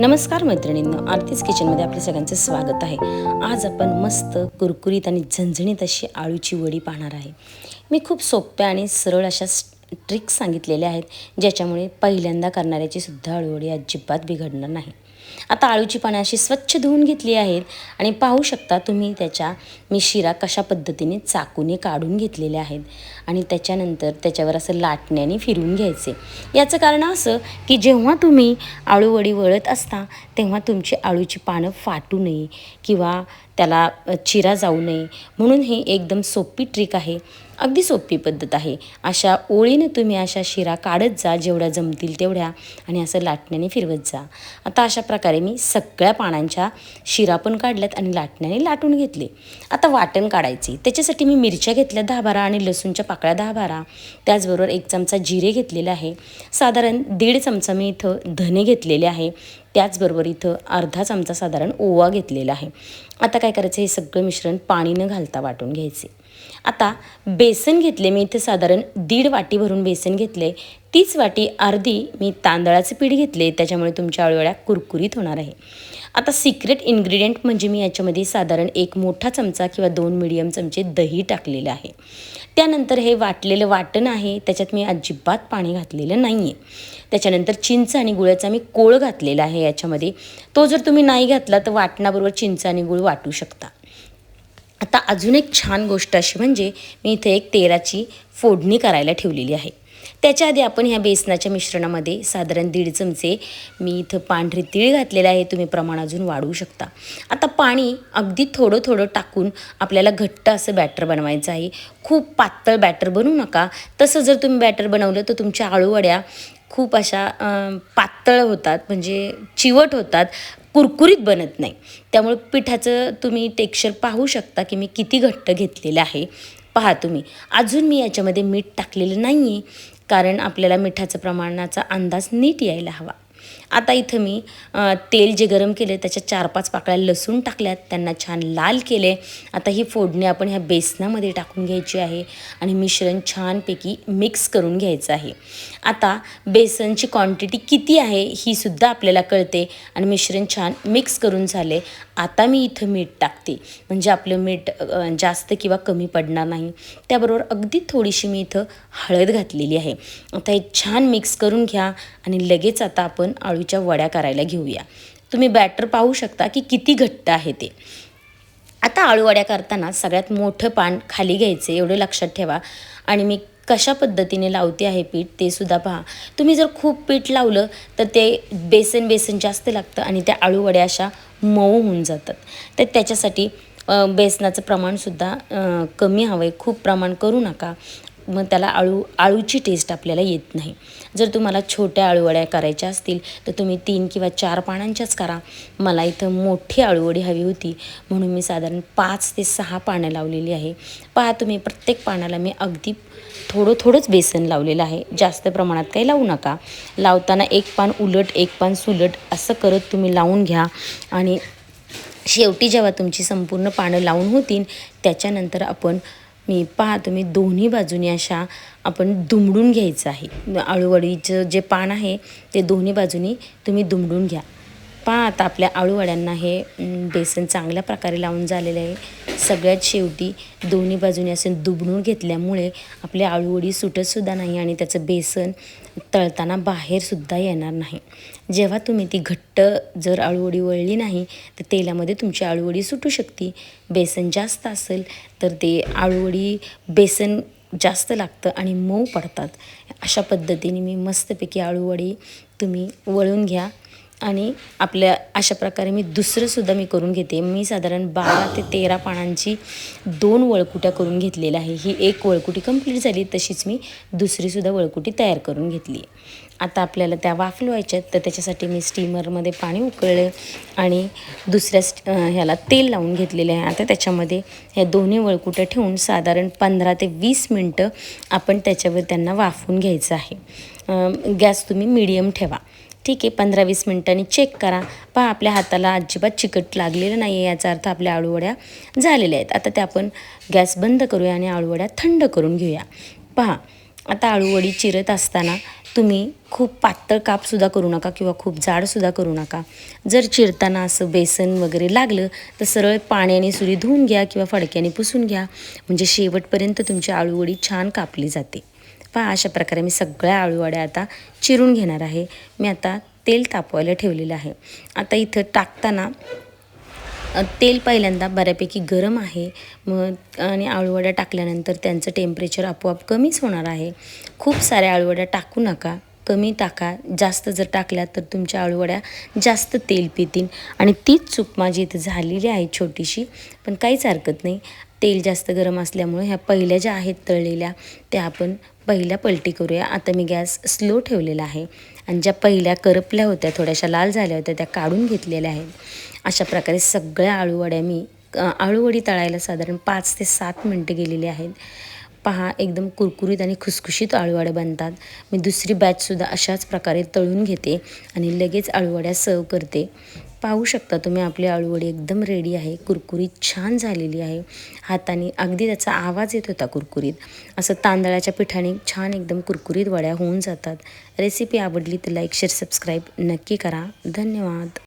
नमस्कार मैत्रिणींनो आरतीच किचनमध्ये आपल्या सगळ्यांचं स्वागत आहे. आज आपण मस्त कुरकुरीत आणि झणझणीत अशी आळूची वडी पाहणार आहे. मी खूप सोप्या आणि सरळ अशा ट्रिक्स सांगितलेल्या आहेत ज्याच्यामुळे पहिल्यांदा करणाऱ्याची सुद्धा आळूवडी अजिबात बिघडणार नाही. आता आळूची पानं अशी स्वच्छ धुवून घेतली आहेत आणि पाहू शकता तुम्ही त्याच्या मी शिरा कशा पद्धतीने चाकूने काढून घेतलेल्या आहेत. आणि त्याच्यानंतर त्याच्यावर असं लाटण्याने फिरवून घ्यायचे. याचं कारण असं की जेव्हा तुम्ही आळूवडी वळत असता तेव्हा तुमची आळूची पानं फाटू नये किंवा त्याला चिरा जाऊ नये. म्हणून ही एकदम सोपी ट्रिक आहे. अगदी सोपी पद्धत आहे. अशा ओळीनं तुम्ही अशा शिरा काढत जा जेवढ्या जमतील तेवढ्या आणि असं लाटण्याने फिरवत जा. आता अशा प्रकारे मी सगळ्या पानांच्या शिरा पण काढल्यात आणि लाटण्याने लाटून घेतले. आता वाटण काढायचे. त्याच्यासाठी मी मिरच्या घेतल्या दहा बारा आणि लसूणच्या पाकळ्या दहा बारा. त्याचबरोबर एक चमचा जिरे घेतलेले आहे. साधारण दीड चमचा मी इथं धने घेतलेले आहे. त्याचबरोबर इथं अर्धा चमचा साधारण ओवा घेतलेला आहे. आता काय करायचं? हे सगळं मिश्रण पाणी न घालता वाटून घ्यायचे. आता बेसन घेतले मी इथे साधारण दीड वाटी भरून बेसन घेतले. तीच वाटी अर्धी मी तांदळाचे पीठ घेतले. त्याच्यामुळे तुमच्या आळूवड्या कुरकुरीत होणार आहे. आता सिक्रेट इन्ग्रेडियंट म्हणजे मी याच्यामध्ये साधारण एक मोठा चमचा किंवा दोन मिडियम चमचे दही टाकलेलं आहे. त्यानंतर हे वाटलेलं वाटण आहे त्याच्यात मी अजिबात पाणी घातलेलं नाही आहे त्याच्यानंतर चिंच आणि गुळाचा मी कोळ घातलेला आहे याच्यामध्ये. तो जर तुम्ही नाही घातला तर वाटणाबरोबर चिंच आणि गुळ वाटू शकता. आता अजून एक छान गोष्ट अशी म्हणजे मी इथे एक तेलाची फोडणी करायला ठेवलेली आहे. त्याच्या आधी आपण ह्या बेसनाच्या मिश्रणामध्ये साधारण दीड चमचे मी इथं पांढरे तीळ घातलेले आहे तुम्ही प्रमाण अजून वाढवू शकता. आता पाणी अगदी थोडं थोडं टाकून आपल्याला घट्ट असं बॅटर बनवायचं आहे. खूप पातळ बॅटर बनवू नका. तसं जर तुम्ही बॅटर बनवलं तर तुमच्या आळूवड्या खूप अशा पातळ होतात म्हणजे चिवट होतात कुरकुरीत बनत नाही. त्यामुळे पिठाचं तुम्ही टेक्स्चर पाहू शकता की मी किती घट्ट घेतलेलं आहे. पहा तुम्ही अजून मी याच्यामध्ये मीठ टाकलेलं नाही आहे कारण आपल्याला मिठाचं प्रमाणाचा अंदाज नीट यायला हवा. आता इथं मी तेल जे गरम केले त्याच्या चार पाच पाकळ्या लसूण टाकल्यात त्यांना छान लाल केले आता ही फोडणी आपण ह्या बेसनामध्ये टाकून घ्यायची आहे आणि मिश्रण छानपैकी मिक्स करून घ्यायचं आहे. आता बेसनची क्वांटिटी किती आहे ही सुद्धा आपल्याला कळते आणि मिश्रण छान मिक्स करून झाले आता मी इथं मीठ टाकते. म्हणजे आपलं मीठ जास्त किंवा कमी पडणार नाही. त्याबरोबर अगदी थोडीशी मी इथं हळद घातलेली आहे. आता हे छान मिक्स करून घ्या आणि लगेच आता आपण आळूच्या वड्या करायला घेऊया. तुम्ही बॅटर पाहू शकता की किती घट्ट आहे ते. आता आळूवड्या करताना सगळ्यात मोठं पान खाली घ्यायचं एवढं लक्षात ठेवा. आणि मी कशा पद्धतीने लावते आहे पीठ ते सुद्धा पहा. तुम्ही जर खूप पीठ लावलं तर ते बेसन बेसन जास्त लागतं आणि त्या आळूवड्या अशा मऊ होऊन जातात. तर त्याच्यासाठी बेसनाचं प्रमाणसुद्धा कमी हवं आहे खूप प्रमाण करू नका. मग त्याला आळू आळूची टेस्ट आपल्याला येत नाही. जर तुम्हाला छोट्या आळूवड्या करायच्या असतील तर तुम्ही तीन किंवा चार पानांच्याच करा. मला इथं मोठी आळूवडी हवी होती म्हणून मी साधारण पाच ते सहा पानं लावलेली आहे. पहा तुम्ही प्रत्येक पानाला मी अगदी थोडं थोडंच बेसन लावलेलं आहे. जास्त प्रमाणात काही लावू नका. लावताना एक पान उलट एक पान सुलट असं करत तुम्ही लावून घ्या. आणि शेवटी जेव्हा तुमची संपूर्ण पानं लावून होतील त्याच्यानंतर आपण मी पहा तुम्ही दोन्ही बाजूनी अशा आपण दुमडून घ्यायचं आहे. आळूवडीचं जे पान आहे ते दोन्ही बाजूनी तुम्ही दुमडून घ्या. पहा आता आपल्या आळूवड्यांना हे बेसन चांगल्या प्रकारे लावून झालेलं आहे. सगळ्यात शेवटी दोन्ही बाजूने असे दुबणून घेतल्यामुळे आपली आळूवडी सुटतसुद्धा नाही आणि त्याचं बेसन तळताना बाहेरसुद्धा येणार नाही. जेव्हा तुम्ही ती घट्ट जर आळूवडी वळली नाही तर तेलामध्ये तुमची आळूवडी सुटू शकते. बेसन जास्त असेल तर ते आळूवडी बेसन जास्त लागतं आणि मऊ पडतात. अशा पद्धतीने मी मस्तपैकी आळूवडी तुम्ही वळून घ्या. आणि आपल्या अशा प्रकारे मी दुसरंसुद्धा मी करून घेते. मी साधारण बारा ते तेरा पानांची दोन वळकुट्या करून घेतलेल्या आहे. ही एक वळकुटी कंप्लीट झाली तशीच मी दुसरीसुद्धा वळकुटी तयार करून घेतली आता आपल्याला त्या वाफलवायच्या आहेत तर त्याच्यासाठी मी स्टीमरमध्ये पाणी उकळलं आणि दुसऱ्या स्ट ह्याला तेल लावून घेतलेले आहे. आता त्याच्यामध्ये ह्या दोन्ही वळकुट्या ठेवून साधारण पंधरा ते वीस मिनटं आपण त्याच्यावर त्यांना वाफवून घ्यायचं आहे. गॅस तुम्ही मिडियम ठेवा. ठीक आहे पंधरा वीस मिनटांनी चेक करा. पहा आपल्या हाताला अजिबात चिकट लागलेलं नाही आहे याचा अर्थ आपल्या आळूवड्या झालेल्या आहेत. आता त्या आपण गॅस बंद करूया आणि आळूवड्या थंड करून घेऊया. पहा आता आळूवडी चिरत असताना तुम्ही खूप पातळ कापसुद्धा करू नका किंवा खूप जाडसुद्धा करू नका. जर चिरताना असं बेसन वगैरे लागलं तर सरळ पाण्याने सुरी धुवून घ्या किंवा फडक्याने पुसून घ्या. म्हणजे शेवटपर्यंत तुमची आळूवडी छान कापली जाते. पहा अशा प्रकारे मी सगळ्या आळूवड्या आता चिरून घेणार आहे. मी आता तेल तापवायला ठेवलेलं आहे. आता इथं टाकताना तेल पहिल्यांदा बऱ्यापैकी गरम आहे. मग आणि आळूवड्या टाकल्यानंतर त्यांचं टेम्परेचर आपोआप कमीच होणार आहे. खूप साऱ्या आळूवड्या टाकू नका. कमी टाका. जास्त जर टाकल्या तर तुमच्या आळूवड्या जास्त तेल पितील. आणि तीच चूक माझी इथं झालेली आहे छोटीशी. पण काहीच हरकत नाही. तेल जास्त गरम असल्यामुळे ह्या पहिल्या ज्या आहेत तळलेल्या त्या आपण पहिल्या पलटी करूया. आता मी गॅस स्लो ठेवलेला आहे आणि ज्या पहिल्या करपल्या होत्या थोड्याशा लाल झाल्या होत्या त्या काढून घेतलेल्या आहेत. अशा प्रकारे सगळ्या आळूवड्या मी आळूवडी तळायला साधारण पाच ते सात मिनटं गेलेली आहेत. पहा एकदम कुरकुरीत आणि खुसखुशीत आळूवड्या बनतात. मी दुसरी बॅचसुद्धा अशाच प्रकारे तळून घेते आणि लगेच आळूवड्या सर्व करते. पाहू शकता तुम्ही आपली आळूवडी एकदम रेडी आहे कुरकुरीत छान झालेली आहे. हाताने अगदी त्याचा आवाज येत होता कुरकुरीत. असं तांदळाच्या पिठाने छान एकदम कुरकुरीत वड्या होऊन जातात. रेसिपी आवडली तर लाईक शेअर सबस्क्राईब नक्की करा. धन्यवाद.